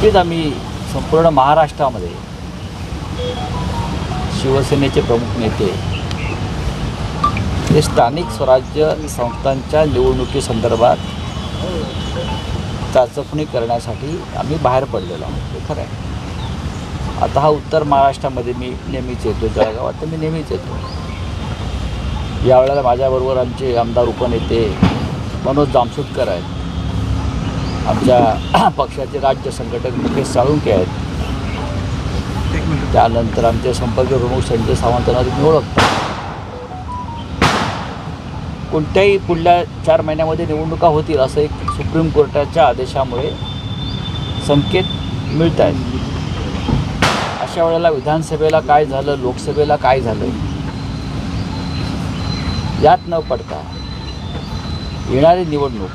नक्कीच आम्ही संपूर्ण महाराष्ट्रामध्ये शिवसेनेचे प्रमुख नेते हे स्थानिक स्वराज्य संस्थांच्या निवडणुकीसंदर्भात चाचपणी करण्यासाठी आम्ही बाहेर पडलेलो आहोत. हे खरं आहे. आता हा उत्तर महाराष्ट्रामध्ये मी नेहमीच येतो. जळगावात तर मी नेहमीच येतो. यावेळेला माझ्याबरोबर आमचे आमदार उपनेते मनोज जामसुटकर आहेत. आमच्या पक्षाचे राज्य संघटक मुकेश साळुंके आहेत. त्यानंतर आमचे संपर्क प्रमुख संजय सावंतांना तुम्ही ओळखता. कोणत्याही पुढल्या चार महिन्यामध्ये निवडणुका होतील असं एक सुप्रीम कोर्टाच्या आदेशामुळे संकेत मिळत आहेत अशा वेळेला विधानसभेला काय झालं लोकसभेला काय झालं यात न पडता येणारी निवडणूक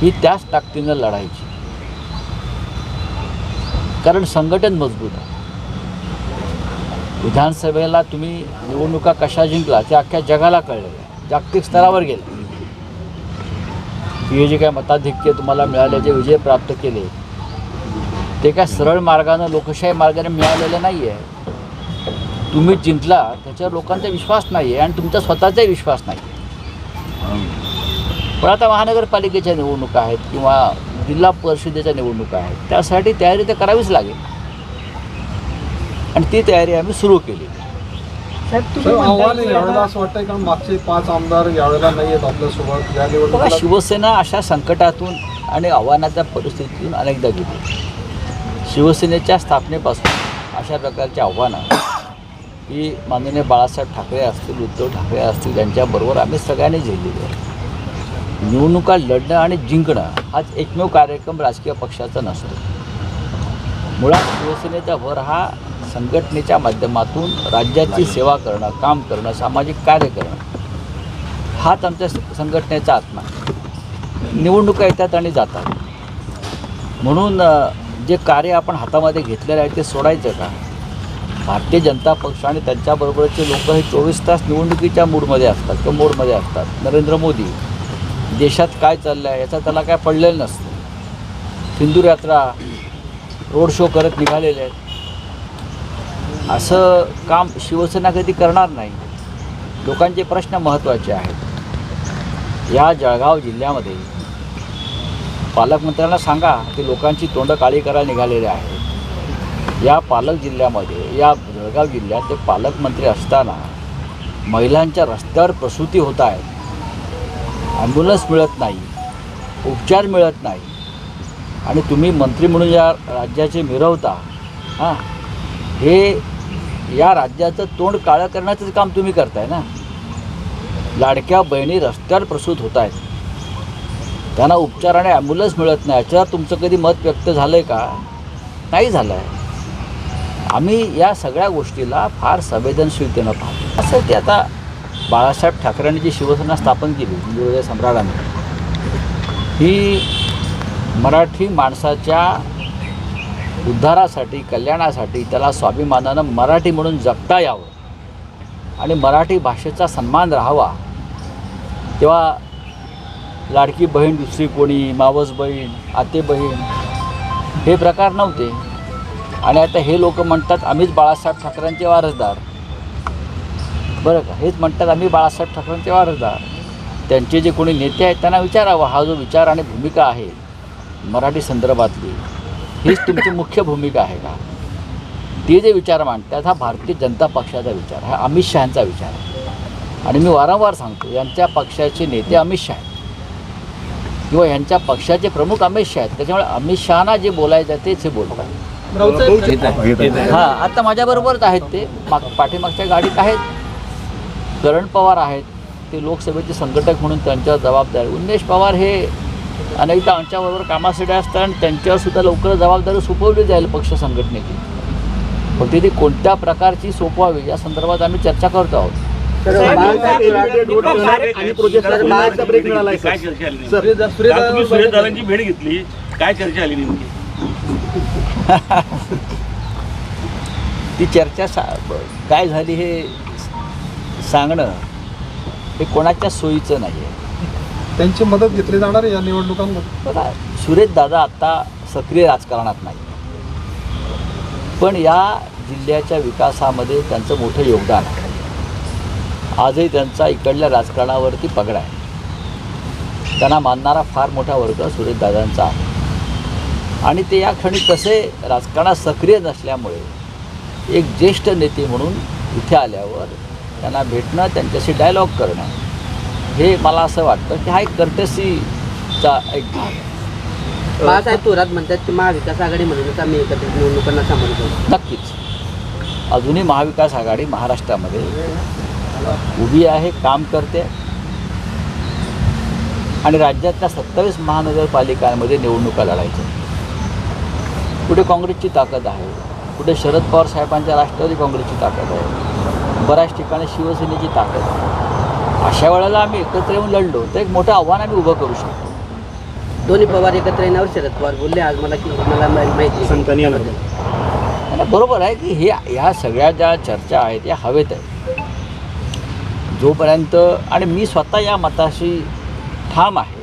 ही त्याच ताकदीनं लढायची. कारण संघटन मजबूत आहे. विधानसभेला तुम्ही निवडणुका कशा जिंकला ते अख्ख्या जगाला कळलेलं आहे. जागतिक स्तरावर गेलं. हे जे काय मताधिक्य तुम्हाला मिळाले जे विजय प्राप्त केले ते काय सरळ मार्गानं लोकशाही मार्गाने मिळालेलं नाही आहे तुम्ही जिंकला त्याच्यावर लोकांचा विश्वास नाही आहे आणि तुमचा स्वतःचाही विश्वास नाही पण आता महानगरपालिकेच्या निवडणुका आहेत किंवा जिल्हा परिषदेच्या निवडणुका आहेत त्यासाठी तयारी तर करावीच लागेल. आणि ती तयारी आम्ही सुरू केली. मागचे पाच आमदार यावेळेला नाही आहेत आपल्यासोबत. बघा शिवसेना अशा संकटातून आणि आव्हानाच्या परिस्थितीतून अनेकदा गेली. शिवसेनेच्या स्थापनेपासून अशा प्रकारची आव्हानं ही माननीय बाळासाहेब ठाकरे असतील उद्धव ठाकरे असतील यांच्याबरोबर आम्ही सगळ्यांनी झेललेली आहे निवडणुका लढणं आणि जिंकणं हाच एकमेव कार्यक्रम राजकीय पक्षाचा नसतो. मुळात शिवसेनेचा भर हा संघटनेच्या माध्यमातून राज्याची सेवा करणं काम करणं सामाजिक कार्य करणं हाच आमच्या संघटनेचा आत्मा. निवडणुका येतात आणि जातात. म्हणून जे कार्य आपण हातामध्ये घेतलेलं आहे ते सोडायचं का? भारतीय जनता पक्ष आणि त्यांच्याबरोबरचे लोक हे चोवीस तास निवडणुकीच्या मूडमध्ये असतात किंवा मोडमध्ये असतात. नरेंद्र मोदी देशात काय चाललं आहे याचा त्याला काय पडलेलं नसतं. सिंदूर यात्रा रोड शो करत निघालेले आहेत. असं काम शिवसेना कधी करणार नाही. लोकांचे प्रश्न महत्त्वाचे आहेत. या जळगाव जिल्ह्यामध्ये पालकमंत्र्यांना सांगा की लोकांची तोंड काळी करायला निघालेले आहेत. या पालक जिल्ह्यामध्ये या जळगाव जिल्ह्यात ते पालकमंत्री असताना महिलांच्या रस्त्यावर प्रसूती होत आहेत ॲम्ब्युलन्स मिळत नाही उपचार मिळत नाही. आणि तुम्ही मंत्री म्हणून या राज्याचे मिरवता हां? हे या राज्याचं तोंड काळं करण्याचं काम तुम्ही करताय ना? लाडक्या बहिणी रस्त्यावर प्रसूत होत आहेत त्यांना उपचार आणि ॲम्ब्युलन्स मिळत नाही याच्यावर तुमचं कधी मत व्यक्त झालं आहे का? नाही झालं आहे आम्ही या सगळ्या गोष्टीला फार संवेदनशीलतेनं पाहतो. असं ते आता बाळासाहेब ठाकरेंनी जी शिवसेना स्थापन केली हिंदू सम्राटांनी ही मराठी माणसाच्या उद्धारासाठी कल्याणासाठी त्याला स्वाभिमानानं मराठी म्हणून जगता यावं आणि मराठी भाषेचा सन्मान राहावा. तेव्हा लाडकी बहीण दुसरी कोणी मावस बहीण आते बहीण हे प्रकार नव्हते. आणि आता हे लोक म्हणतात आम्हीच बाळासाहेब ठाकरेंचे वारसदार. बरं का? हेच म्हणतात आम्ही बाळासाहेब ठाकरेंचे वारसदार. त्यांचे जे कोणी नेते आहेत त्यांना विचारावं. हा जो विचार आणि भूमिका आहे मराठी संदर्भातली हीच तुमची मुख्य भूमिका आहे का? ते जे विचार मांडतात हा भारतीय जनता पक्षाचा विचार हा अमित शहाचा विचार आहे. आणि मी वारंवार सांगतो यांच्या पक्षाचे नेते अमित शहा आहेत. किंवा यांच्या पक्षाचे प्रमुख अमित शहा आहेत. त्याच्यामुळे अमित शहाना जे बोलायचं तेच हे बोलतात. हां आता माझ्याबरोबरच आहेत ते. माग पाठीमागच्या गाडीत आहेत. करण पवार आहेत ते लोकसभेचे संघटक म्हणून त्यांच्यावर जबाबदारी. उन्मेष पवार हे अनेकदा आमच्याबरोबर कामासाठी असतात आणि त्यांच्यावर सुद्धा लवकर जबाबदारी सोपवली जाईल पक्ष संघटनेची. फक्त ती कोणत्या प्रकारची सोपवावी या संदर्भात आम्ही चर्चा करतो आहोत. भेट घेतली. काय चर्चा आली नेमकी? ती चर्चा काय झाली हे सांगणं हे कोणाच्या सोयीचं नाही आहे त्यांची मदत घेतली जाणार आहे या निवडणुकांमध्ये? बघा सुरेश दादा आत्ता सक्रिय राजकारणात नाही. पण या जिल्ह्याच्या विकासामध्ये त्यांचं मोठं योगदान आहे. आजही त्यांचा इकडल्या राजकारणावरती पगडा आहे. त्यांना मानणारा फार मोठा वर्ग सुरेशदादांचा आहे. आणि ते या क्षणी तसे राजकारणात सक्रिय नसल्यामुळे एक ज्येष्ठ नेते म्हणून इथे आल्यावर त्यांना भेटणं त्यांच्याशी डायलॉग करणं हे मला असं वाटतं की हा एक कर्टसीचा एक भाग आहे. बाळासाहेब थोरात म्हणतात की महाविकास आघाडी म्हणूनच आम्ही एकत्रित निवडणुकांना सामोरे नक्कीच. अजूनही महाविकास आघाडी महाराष्ट्रामध्ये उभी आहे काम करते. आणि राज्यातल्या सत्तावीस महानगरपालिकांमध्ये निवडणुका लढायच्या. कुठे काँग्रेसची ताकद आहे कुठे शरद पवार साहेबांच्या राष्ट्रवादी काँग्रेसची ताकद आहे बऱ्याच ठिकाणी शिवसेनेची ताकद. आहे अशा वेळेला आम्ही एकत्र येऊन लढलो तर एक मोठं आव्हान आम्ही उभं करू शकतो. दोन्ही पवार एकत्र येण्यावर शरद पवार बोलले आज मला की मला माहिती. आणि बरोबर आहे की हे ह्या सगळ्या ज्या चर्चा आहेत या हवेत आहेत जोपर्यंत आणि मी स्वतः या मताशी ठाम आहे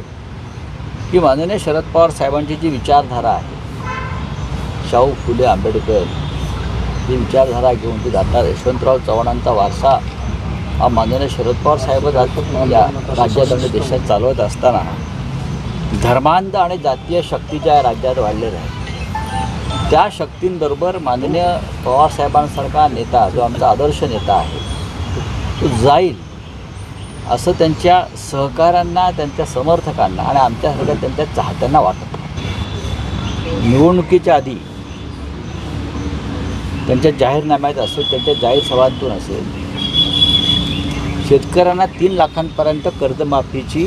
की माननीय शरद पवार साहेबांची जी विचारधारा आहे शाहू फुले आंबेडकर ही विचारधारा घेऊन ती जातात यशवंतराव चव्हाणांचा वारसा हा माननीय शरद पवार साहेब आज या राज्यात आणि देशात चालवत असताना धर्मांध आणि जातीय शक्ती ज्या या राज्यात वाढलेल्या आहेत त्या शक्तींबरोबर माननीय पवारसाहेबांसारखा नेता जो आमचा आदर्श नेता आहे तो जाईल असं त्यांच्या सहकाऱ्यांना त्यांच्या समर्थकांना आणि आमच्यासारख्या त्यांच्या चाहत्यांना वाटत नाही. निवडणुकीच्या आधी त्यांच्या जाहीरनाम्यात असेल त्यांच्या जाहीर सभांतून असेल शेतकऱ्यांना तीन लाखांपर्यंत कर्जमाफीची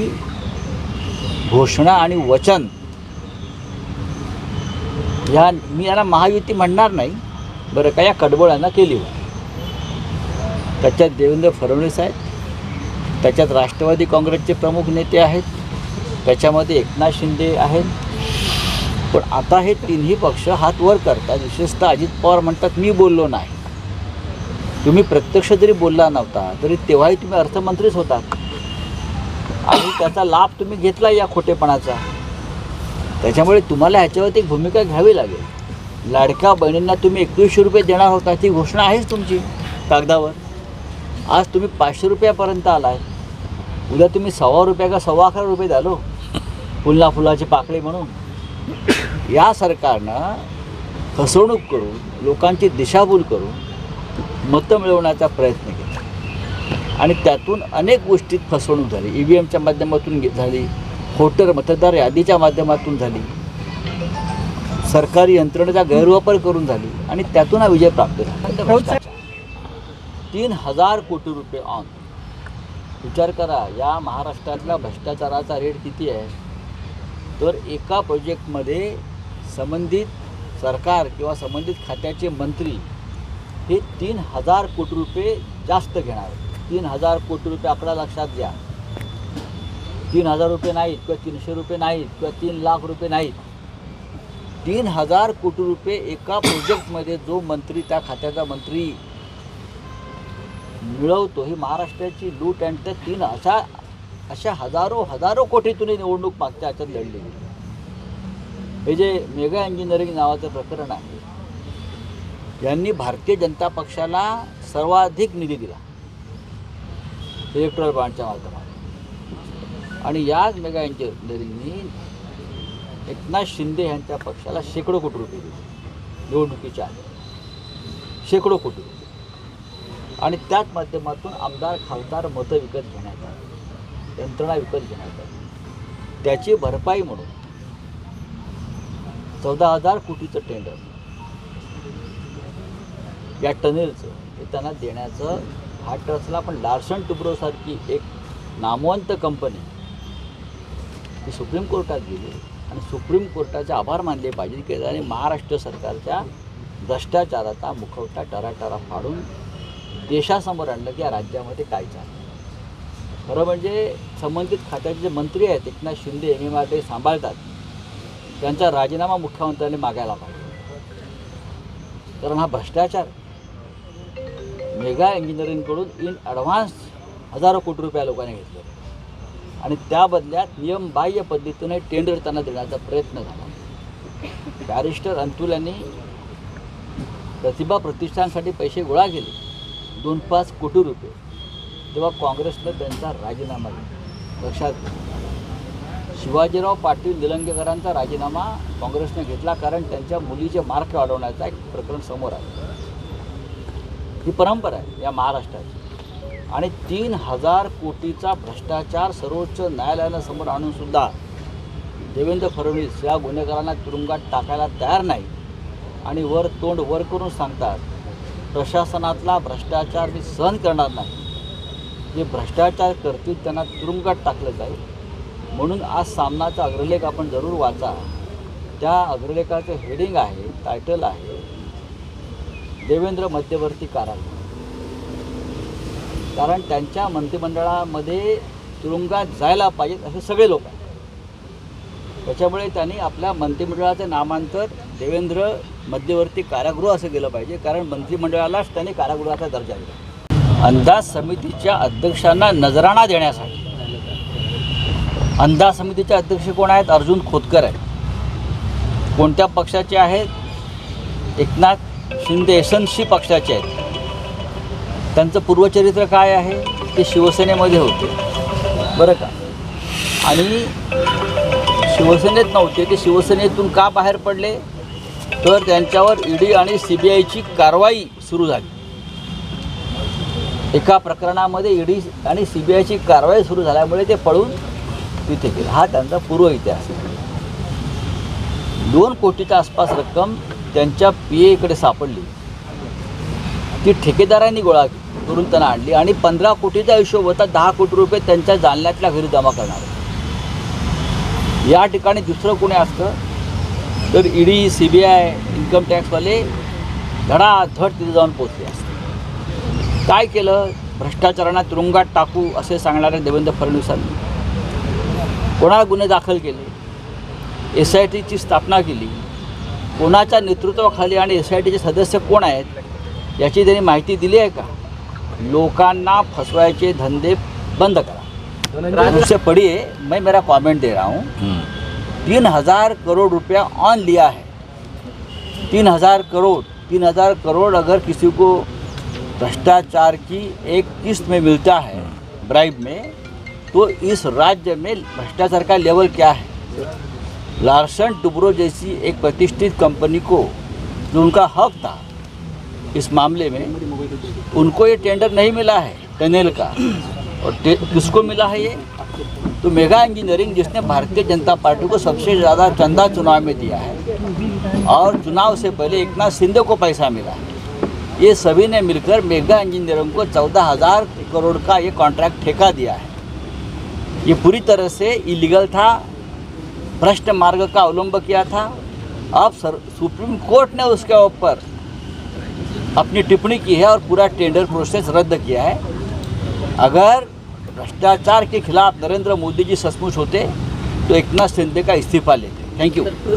घोषणा आणि वचन ह्या मी याला महायुती म्हणणार नाही बरं का या कडबोळ्यांना केली होती. त्याच्यात देवेंद्र फडणवीस आहेत त्याच्यात राष्ट्रवादी काँग्रेसचे प्रमुख नेते आहेत त्याच्यामध्ये एकनाथ शिंदे आहेत पण आता हे तिन्ही पक्ष हात वर करतात. विशेषतः अजित पवार म्हणतात मी बोललो नाही. तुम्ही प्रत्यक्ष जरी बोलला नव्हता तरी तेव्हाही तुम्ही अर्थमंत्रीच होता. आणि त्याचा लाभ तुम्ही घेतला या खोटेपणाचा. त्याच्यामुळे तुम्हाला ह्याच्यावरती एक भूमिका घ्यावी लागेल. लाडक्या बहिणींना तुम्ही एकवीसशे रुपये देणार होता ती घोषणा आहेच तुमची कागदावर. आज तुम्ही पाचशे रुपयापर्यंत आलाय. उद्या तुम्ही सव्वा रुपया का सव्वा अकरा रुपये झालो फुलना फुलाची पाकळी म्हणून. या सरकारनं फसवणूक करून लोकांची दिशाभूल करून मतं मिळवण्याचा प्रयत्न केला. आणि त्यातून अनेक गोष्टीत फसवणूक झाली. ई व्ही एमच्या माध्यमातून झाली. होटर मतदार यादीच्या माध्यमातून झाली. सरकारी यंत्रणेचा गैरवापर करून झाली. आणि त्यातून हा विजय प्राप्त झाला. तीन हजार कोटी रुपये ऑन विचार करा या महाराष्ट्रातल्या भ्रष्टाचाराचा रेट किती आहे? तर एका प्रोजेक्टमध्ये संबंधित सरकार किंवा संबंधित खात्याचे मंत्री हे तीन हजार कोटी रुपये जास्त घेणार. तीन हजार कोटी रुपये आकडा लक्षात घ्या. तीन हजार रुपये नाहीत किंवा तीनशे रुपये नाहीत किंवा तीन लाख रुपये नाहीत. तीन हजार कोटी रुपये एका प्रोजेक्टमध्ये जो मंत्री त्या खात्याचा मंत्री मिळवतो ही महाराष्ट्राची लूट अँड त्या तीन अशा अशा हजारो हजारो कोटीतून निवडणूक मागच्या ह्याच्यात लढली. हे जे मेगा इंजिनिअरिंग नावाचं प्रकरण आहे यांनी भारतीय जनता पक्षाला सर्वाधिक निधी दिला. इलेक्ट्रॉल बॉन्डच्या माध्यमातून. आणि याच मेगा इंजिनिअरिंगनी एकनाथ शिंदे यांच्या पक्षाला शेकडो कोटी रुपये दिले. निवडणुकीच्या आधी. शेकडो कोटी रुपये. आणि त्याच माध्यमातून आमदार खासदार मतं विकत घेण्यात आली. यंत्रणा विकत घेण्यात त्याची भरपाई म्हणून चौदा हजार कोटीचं टेंडर या टनेलचं हे त्यांना देण्याचं हा ट्रस्टला पण लार्सन टुब्रोसारखी एक नामवंत कंपनी ही सुप्रीम कोर्टात गेली आणि सुप्रीम कोर्टाचे आभार मानले पाहिजे की त्याने महाराष्ट्र सरकारच्या भ्रष्टाचाराचा मुखवटा टराटरा फाडून देशासमोर आणलं की या राज्यामध्ये काय चाललं. खरं म्हणजे संबंधित खात्याचे जे मंत्री आहेत Eknath Shinde M. M R ते सांभाळतात त्यांचा राजीनामा मुख्यमंत्र्यांनी मागायला पाहिजे. कारण हा भ्रष्टाचार मेगा इंजिनिअरिंगकडून इन ॲडव्हान्स हजारो कोटी रुपया लोकांनी घेतले. आणि त्या बदल्यात नियमबाह्य पद्धतीने टेंडर त्यांना देण्याचा प्रयत्न झाला. बॅरिस्टर अंतुल यांनी प्रतिभा प्रतिष्ठानसाठी पैसे गोळा केले. दोन पाच कोटी रुपये. तेव्हा काँग्रेसनं त्यांचा राजीनामा दिला. लक्षात शिवाजीराव पाटील निलंगेकरांचा राजीनामा काँग्रेसने घेतला कारण त्यांच्या मुलीचे मार्क वाढवण्याचा एक प्रकरण समोर आहे ही परंपरा आहे या महाराष्ट्राची. आणि तीन हजार कोटीचा भ्रष्टाचार सर्वोच्च न्यायालयानं समोर आणूनसुद्धा देवेंद्र फडणवीस या गुन्हेगारांना तुरुंगात टाकायला तयार नाही. आणि वर तोंड वर करून सांगतात प्रशासनातला भ्रष्टाचार मी सहन करणार नाही. जे भ्रष्टाचार करतील त्यांना तुरुंगात टाकलं जाईल. म्हणून आज सामनाचा अग्रलेख आपण जरूर वाचा. त्या अग्रलेखाचं हेडिंग आहे टायटल आहे देवेंद्र मध्यवर्ती कारागृह कारण त्यांच्या मंत्रिमंडळामध्ये तुरुंगात जायला पाहिजेत असे सगळे लोक आहेत. त्याच्यामुळे त्यांनी आपल्या मंत्रिमंडळाचं नामांतर देवेंद्र मध्यवर्ती कारागृह असं केलं पाहिजे. कारण मंत्रिमंडळालाच त्यांनी कारागृहाचा दर्जा दिला. अंदाज समितीच्या अध्यक्षांना नजराणा देण्यासाठी. अंदाज समितीचे अध्यक्ष कोण आहेत? अर्जुन खोतकर आहेत. कोणत्या पक्षाचे आहेत? एकनाथ शिंदे एसनशी पक्षाचे आहेत. त्यांचं पूर्वचरित्र काय आहे? ते शिवसेनेमध्ये होते. बरं का? आणि शिवसेनेत नव्हते. ते शिवसेनेतून का बाहेर पडले? तर त्यांच्यावर ईडी आणि सी बी आयची कारवाई सुरू झाली. एका प्रकरणामध्ये ईडी आणि सी बी आयची कारवाई सुरू झाल्यामुळे ते पळून तिथे गेले. हा त्यांचा पूर्व इतिहास आहे. दोन कोटीच्या आसपास रक्कम त्यांच्या पी एकडे सापडली. ती ठेकेदारांनी गोळा करून त्यांना आणली आणि पंधरा कोटीचा हिशोब होता दहा कोटी रुपये त्यांच्या जालन्यातल्या घरी जमा करणार या ठिकाणी दुसरं कोणी असतं तर ED C B I income टॅक्सवाले धडाधड तिथे जाऊन पोचले काय केलं? भ्रष्टाचारांना तुरुंगात टाकू असे सांगणारे देवेंद्र फडणवीसांनी. कोणाला गुन्हे दाखल केले? एस आय टीची स्थापना केली. कोणाच्या नेतृत्वाखाली आणि एस आय टीचे सदस्य कोण आहेत? याची त्यांनी माहिती दिली आहे का? लोकांना फसवायचे धंदे बंद करा. उससे पढ़िए मैं मेरा कमेंट दे रहा हूँ. तीन हजार करोड़ रुपया ऑन लिया है. तीन हजार करोड़ तीन हजार करोड़ अगर किसी को भ्रष्टाचार की एक किस्त में मिलता है ब्राइब में तो इस राज्य में भ्रष्टाचार का लेवल क्या है? लार्सन टुब्रो जैसी एक प्रतिष्ठित कंपनी को जो उनका हक था इस मामले में उनको ये टेंडर नहीं मिला है टनल का। और किसको मिला है ये? तो मेगा इंजीनियरिंग जिसने भारतीय जनता पार्टी को सबसे ज़्यादा चंदा चुनाव में दिया है। और चुनाव से पहले नाथ शिंदे को पैसा मिला है। ये सभी ने मिलकर मेगा इंजीनियरों को चौदह हज़ार करोड़ का ये कॉन्ट्रैक्ट ठेका दिया है। ये पूरी तरह से इलीगल था, भ्रष्ट मार्ग का अवलंब किया था। अब सर, सुप्रीम कोर्ट ने उसके ऊपर अपनी टिप्पणी की है और पूरा टेंडर प्रोसेस रद्द किया है। अगर भ्रष्टाचार के खिलाफ नरेंद्र मोदी जी सचमुच होते तो एकनाथ शिंदे का इस्तीफा लेते। Thank you